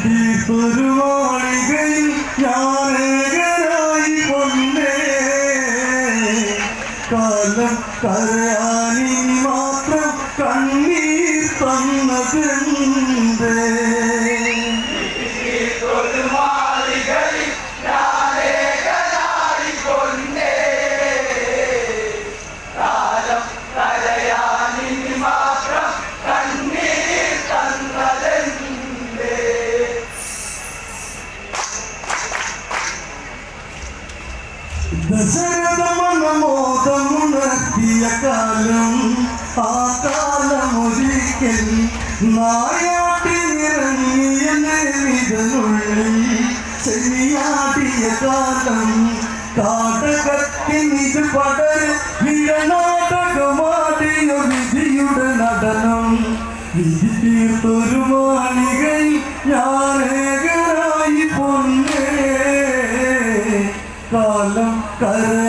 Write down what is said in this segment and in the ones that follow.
ഒരു മാളികയിൽ ഞാനേകരായി കൊണ്ടേ കാലം കരയാനിനി കാലം ആ കാലമൊരിക്കൽ നായാട്ടിനിറങ്ങിയ നേരിതനുള്ളിൽ ശനിയാടിയ കാലം കാടകത്തിനിത് പടര് വിഴനാടകമാടിയ വിധിയുടെ നടനം. വിധി തീർത്തൊരു മാളികയിൽ ഞാനേകരായി കാലം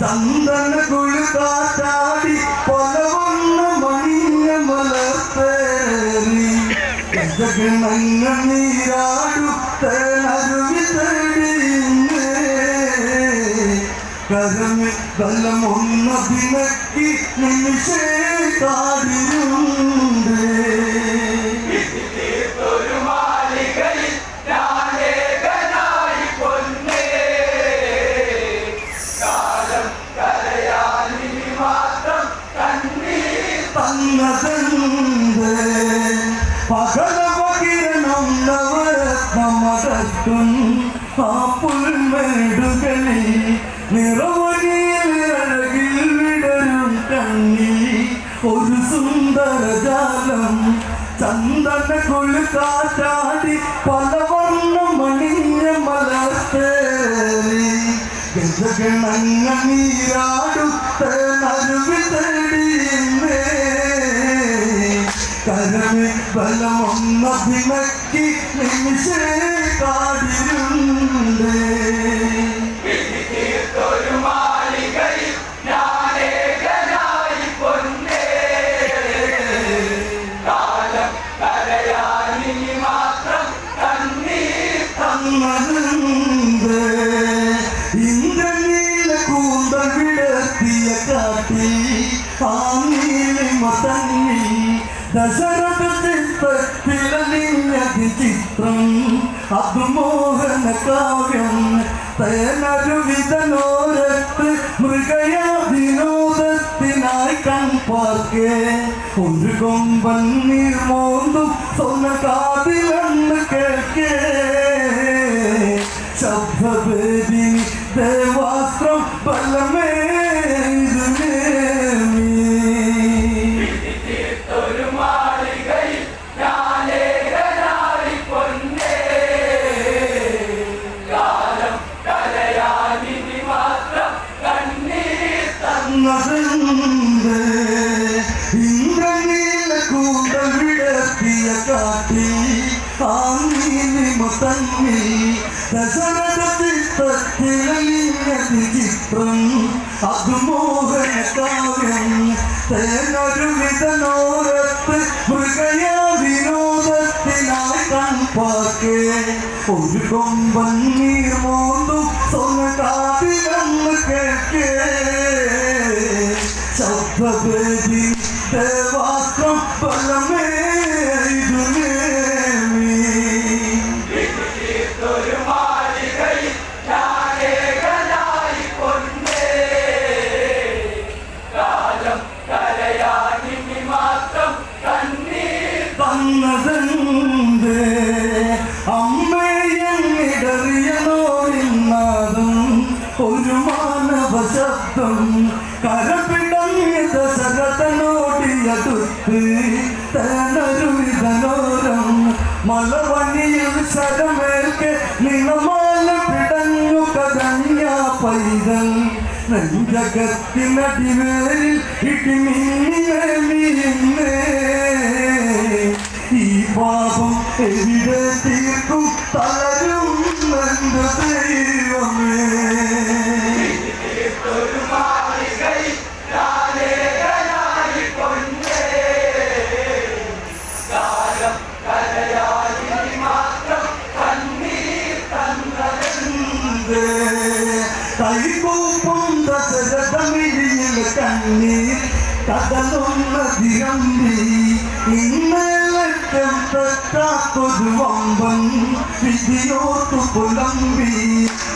ചന്ദന കുളികാറ്റാടി പലവണ്ണ മണിഞ്ഞ മലത്തേറി ഗജഗണങ്ങ നീരാടു തേനരുവി തേടിയുന്നേ കരമി ബലമൊന്നതിനക്കി നിമിഷേ കാടിയുണ്ട് ആ പുൽമേടുകളിൽ നിറവനിയിൽ വിടരും കണ്ണി ഒരു സുന്ദര ജാലം. ചന്ദന കുളിക്കാറ്റാടി പലവർണം മണിഞ്ഞ മലർത്തേറി. ഗജഗണങ്ങ നീരാടുത്ത നരുവി തേടിയുന്നേ കരമി ബലമൊന്നഭിനക്കി നിമിഷേ. ചിത്രം അഭിമോഹന മോഹന കാവ്യം തേനരുവിതനോരത്ത് മൃഗയ വിനോദത്തിനായി കൺപാർക്കെ ഒരു കൊമ്പൻ നീർമോന്തും സ്വന്ന കാതിലെന്ന് കേൾക്കേ. ശബ്ദവേദി കൺപാക്കെ ഒരു കൊമ്പൻ നീർമോന്തും സ്വന്ന കാതിലന്ന് കേൾക്കേ ശബ്ദവേദി ദേവാസ്ത്രം ബലമേ ഈ പാപം എവിടെ തീർക്കും? തളരും എന്റെ ദശരഥമിഴിയിൽ കണ്ണീർ കടലൊന്നതിരമ്പി ഇന്നലറ്റം തെറ്റാത്തൊരു വമ്പൻ വിധിയോർത്തു പുലമ്പി.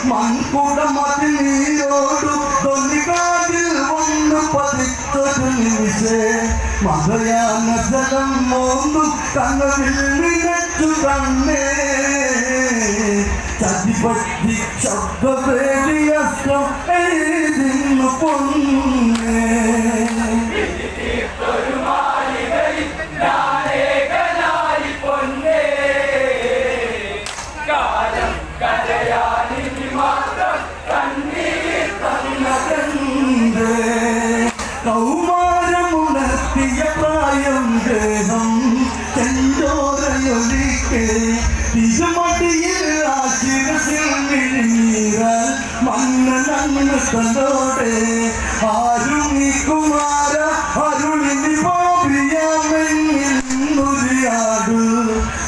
മൺകുടമതി നീരോടു തൊലികാതിൽ വന്ന് പതിച്ചൊരു നിമിഷേ. മതയാന ജലം മോന്തു കണ്ണവിൽ നിനച്ചു കണ്ണേ. ചതിപറ്റി ശബ്ദവേദിയസ്ത്രം എഴുതിന്നു പൊന്നേ മന്നനന്ന് തന്നോടെ ആരും നീ കുമാര അരുളിനി പാപിയാമെന്നൊരിയാടു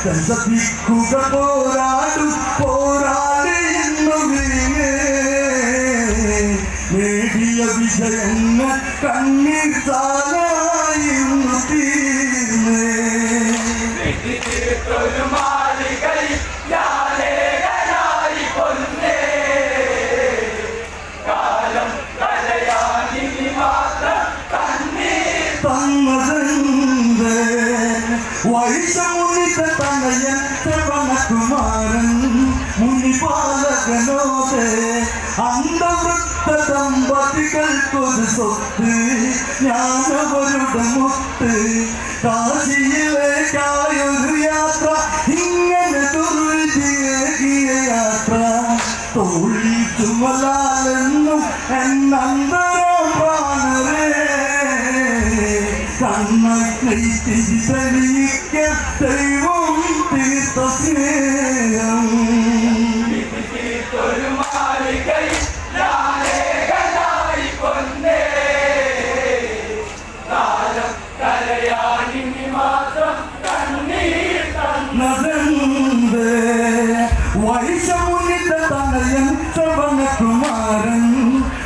ദശത്തിക്കുക പോരാടു പോരാടി നേടിയ വിജയങ്ങൾ കണ്ണീർ താനായിരുന്നു തീർന്നേ ദമ്പതികൾക്കൊരു സ്വത്ത് ഞാനവരുടെ മുത്ത് യാത്ര ഇങ്ങനെ ദുർവിധിയേകിയ യാത്ര തോഴി ചുമലാലെന്നും എന്നന്തരം പാണരേ കണ്ണை തിരിച്ചറിയിക്ക ദൈവം തീർത്ത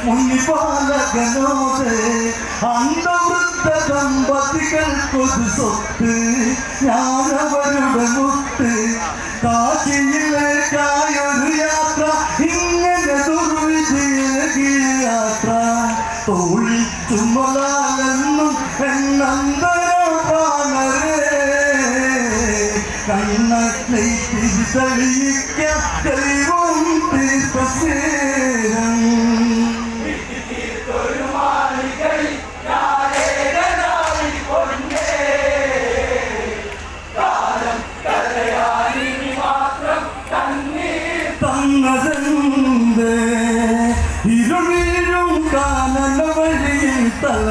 മുനിപാലകനോട് അന്തവൃത്ത ദമ്പതികൾക്കൊരു സ്വത്ത് ഞാനവരുടെ മുത്ത് കാശിയിലേക്കായൊരു യാത്ര ഇങ്ങനെ ദുർവിജയ യാത്ര തോഴി ചുമലാലെന്നും എന്നന്തരം പാണരേ കണ്ണை തിരിച്ചറിയിക്ക ദൈവം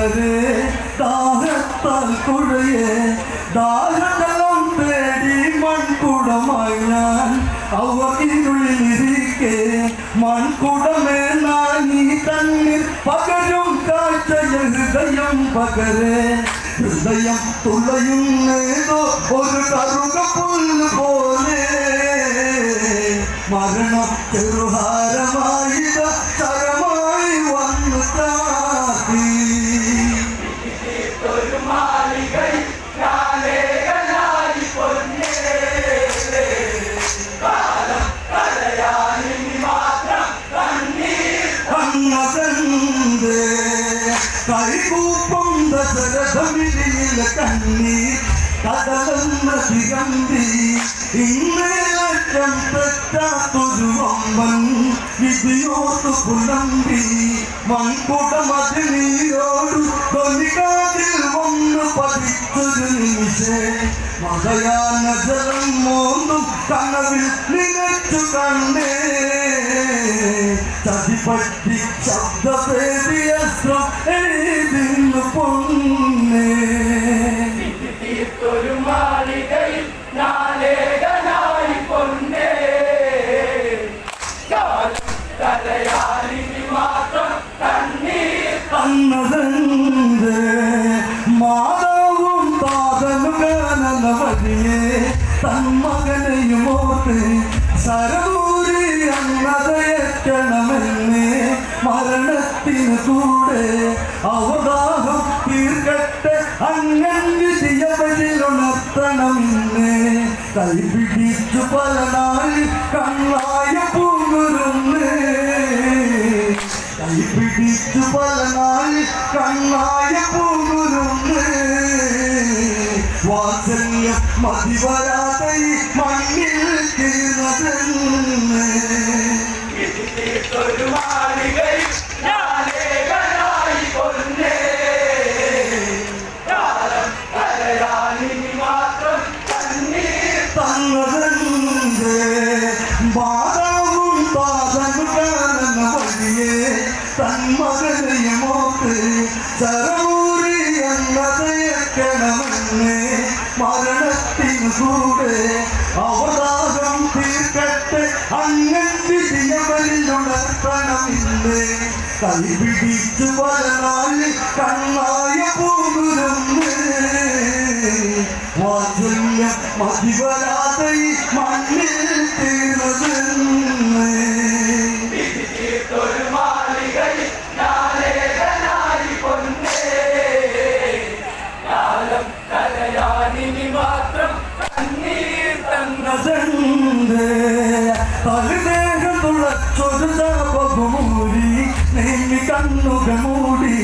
തേടി ഞാൻ നീ ഹൃദയം ഹൃദയം തുളയുന്നേതോ ഒരു കറുക പുല്ല് പോലെ മരണം ചെറുഹാരമായിത ഇന്നേറ്റം തെറ്റാത്തൊരു വമ്പൻ വിധിയോർത്തു പുലമ്പി. മൺകുടമതി നീരോടു തൊലികാതിൽ വന്നു പതിച്ചൊരു നിമിഷേ. മകയാന ജലം മോന്തും കനവിൽ നിനച്ചു കണ്ടേ ചതിപ്പറ്റി ശബ്ദപേരിയസ്ത്രം എഴുതിന്നു പൊന്നേ. തീർത്തൊരു മാളികയിൽ നാലേകനായി കണ്ണതന്റെ മാതാവും താതനുകാനന വഴിയെ തന്മകനെയുമോട്ട് സരമൂരി അന്നതയറ്റണമെന്ന് മരണത്തിന് കൂടെ അവതാഹം തീർക്കട്ടെ അങ്ങൻ വിധിയവരിലുണർത്തണമെന്ന് കൈപിടിച്ചു പല നാൾ കണ്ണായ പൂങ്കുരുന്ന് കൈപിടിച്ചു പല കണ്ണായ പൂങ്കുരുന്ന് വാത്സല്യം മതിവരാതെ മണ്ണിൽ തീർന്നതെന്ന് തന്മകനെയുമോത്ത് ചരമൂരി എന്നതയക്കണമെന്ന് മരണത്തിനു കൂടെ അവതാരം തീർക്കട്ടെ. അങ്ങൻ വിധിയവരിലുണർത്തണമെന്ന് കൈപിടിച്ചു വരനാല് കണ്ണായ പോകുന്നു വാത്സല്യം മതിവരാതെ നീങ്ങി കണ്ണുക മൂടി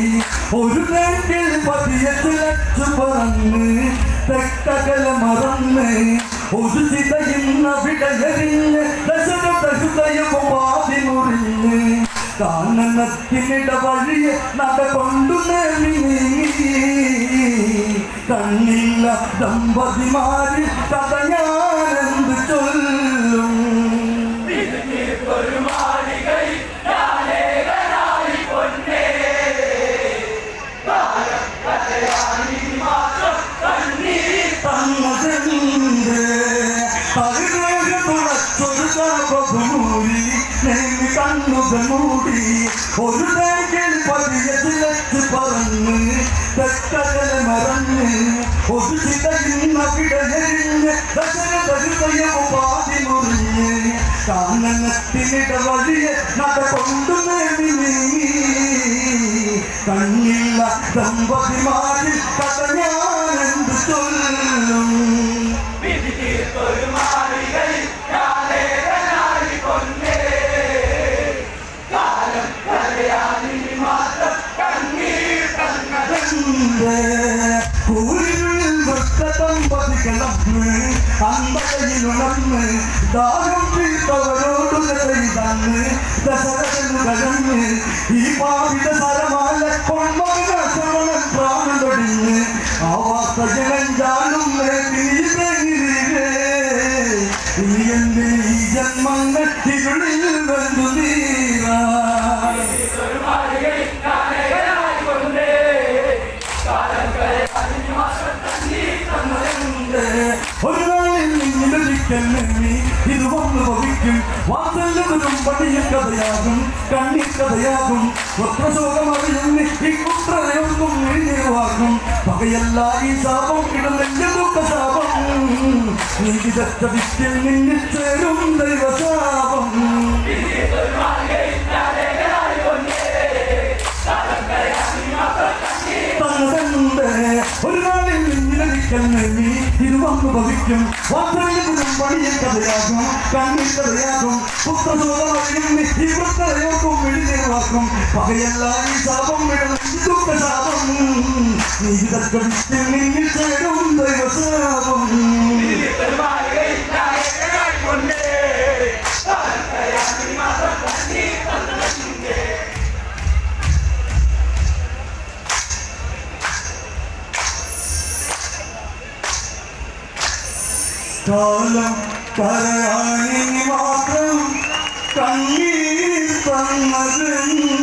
ഒരു നേക്കിൽ പതിയെ തിളച്ചു പറന്ന് തെക്കകല മറന്ന് ഒരു ചിതയുന്ന വിടയറിഞ്ഞ് ദശരഥ ഹൃദയവും വാതി മുറിഞ്ഞ് കാനനത്തിനിട വഴിയെ നട കൊണ്ടു കണ്ണില്ല ദമ്പതിമാരിൽ കഥയാനെന്ത് ചൊല്ലും? കണ്ണുക മൂടി ഒരു തേക്കിൽ പതിയെ തിളച്ച് പറന്ന് തെക്കകല മറന്ന് ഒരു ചിതയുന്ന വിടഞ്ഞെറിഞ്ഞ് ദശരഥ ഹൃദയവും പാതി മുറിഞ്ഞ് കാനനത്തിനിട വഴിയെ നട കൊണ്ടു നീങ്ങി കണ്ണില്ല ദമ്പതിമാരിൽ കഥ ഞാനെന്ത് ചൊല്ലും? അമ്പകയിലുണർന്ന് ദാഹം തീർത്തവരോട് ചെയ്തന്ന് ദശരഥനു കഴന്ന് ഈ പാവിത സരമാല പൊന്മകന ശ്രവണൻ പ്രാണൻ തൊടിഞ്ഞ് ആ വാർത്ത ജനഞ്ചാലും നീ വാത്സല്യത്തിനും പണിയിൽ കഥയാകും കണ്ണീർ കഥയാകും പുത്രശോകമറിയും ഈ പുത്രയോർക്കും എഴുതിവാക്കും പകയല്ല ഈ ശാപം ഇടലെന്റെ ദുഃഖശാപം ശാപം. നീ വിദഗ്ധ വിദ്യയിൽ നിന്നിൽ ചേരും ദൈവശാപം. തന്നതെന്ത്? ഒരു നാളിൽ നിന്നിലൊരിക്കൽ നീ ഇത് വന്നു ഭവിക്കും വാത്സല്യത്തിനും പണിയിൽ കഥയാകും കണ്ണീർ കഥയാകും പുത്രശോകമറിയും ഈ ഇടലെന്റെ ദുഃഖശാപം. നീ ഇതൊക്കെ ദൈവശാപം. ചോലം പറയാനി മാത്രം കണ്ണീർ തന്നതിൻ്റെ